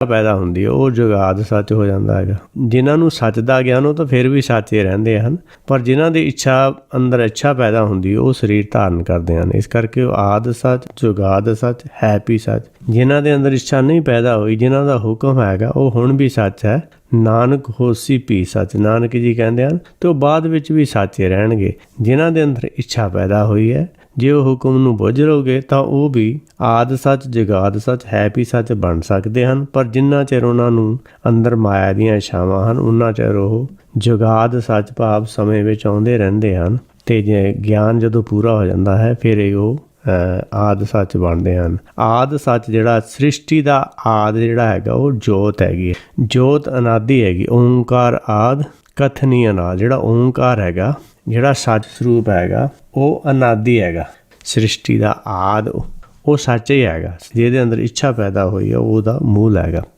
ਪੈਦਾ ਹੁੰਦੀ ਹੈ, ਉਹ ਜੁਗਾਦ ਸੱਚ ਹੋ ਜਾਂਦਾ ਹੈਗਾ। ਜਿਨ੍ਹਾਂ ਨੂੰ ਸੱਚ ਦਾ ਗਿਆਨ ਉਹ ਤਾਂ ਫਿਰ ਵੀ ਸੱਚੇ ਰਹਿੰਦੇ ਹਨ, ਪਰ ਜਿਨ੍ਹਾਂ ਦੀ ਇੱਛਾ ਅੰਦਰ ਇੱਛਾ ਪੈਦਾ ਹੁੰਦੀ ਹੈ, ਉਹ ਸਰੀਰ ਧਾਰਨ ਕਰਦੇ ਹਨ। ਇਸ ਕਰਕੇ ਉਹ ਆਦ ਸੱਚ ਜੁਗਾਦ ਸੱਚ ਹੈਪੀ ਸੱਚ, ਜਿਨ੍ਹਾਂ ਦੇ ਅੰਦਰ ਇੱਛਾ ਨਹੀਂ ਪੈਦਾ ਹੋਈ, ਜਿਨ੍ਹਾਂ ਦਾ ਹੁਕਮ ਹੈਗਾ, ਉਹ ਹੁਣ ਵੀ ਸੱਚ ਹੈ। ਨਾਨਕ ਹੋਸੀ ਪੀ ਸੱਚ, ਨਾਨਕ ਜੀ ਕਹਿੰਦੇ ਹਨ, ਤੇ ਉਹ ਬਾਅਦ ਵਿੱਚ ਵੀ ਸੱਚੇ ਰਹਿਣਗੇ। ਜਿਨ੍ਹਾਂ ਦੇ ਅੰਦਰ ਇੱਛਾ ਪੈਦਾ ਹੋਈ ਹੈ ਜੇ ਉਹ ਹੁਕਮ ਨੂੰ ਬੁੱਝ ਲਓਗੇ ਤਾਂ ਉਹ ਵੀ ਆਦ ਸੱਚ ਜਗਾਦ ਸੱਚ ਹੈਪੀ ਸੱਚ ਬਣ ਸਕਦੇ ਹਨ ਪਰ ਜਿੰਨਾ ਚਿਰ ਉਹਨਾਂ ਨੂੰ ਅੰਦਰ ਮਾਇਆ ਦੀਆਂ ਇਛਾਵਾਂ ਹਨ ਉਹਨਾਂ ਚਿਰ ਉਹ ਜਗਾਦ ਸੱਚ ਭਾਵ ਸਮੇਂ ਵਿੱਚ ਆਉਂਦੇ ਰਹਿੰਦੇ ਹਨ ਤੇ ਜੇ ਗਿਆਨ ਜਦੋਂ ਪੂਰਾ ਹੋ ਜਾਂਦਾ ਹੈ ਫਿਰ ਇਹ ਉਹ ਅਹ, ਆਦ ਸੱਚ ਬਣਦੇ ਹਨ। ਆਦ ਸੱਚ ਜਿਹੜਾ ਸ੍ਰਿਸ਼ਟੀ ਦਾ ਆਦ ਜਿਹੜਾ ਹੈਗਾ ਉਹ ਜੋਤ ਹੈਗੀ ਜੋਤ ਅਨਾਦੀ ਹੈਗੀ ਓੰਕਾਰ ਆਦ ਕਥਨੀ ਅਨਾਦ ਜਿਹੜਾ ਓੰਕਾਰ ਹੈਗਾ, ਜਿਹੜਾ ਸੱਚ ਸਰੂਪ ਹੈਗਾ, ਉਹ ਅਨਾਦੀ ਹੈਗਾ। ਸ੍ਰਿਸ਼ਟੀ ਦਾ ਆਦ, ਉਹ ਸੱਚ ਹੀ ਹੈਗਾ। ਜਿਹਦੇ ਅੰਦਰ ਇੱਛਾ ਪੈਦਾ ਹੋਈ ਹੈ ਉਹਦਾ ਮੂਲ ਹੈਗਾ।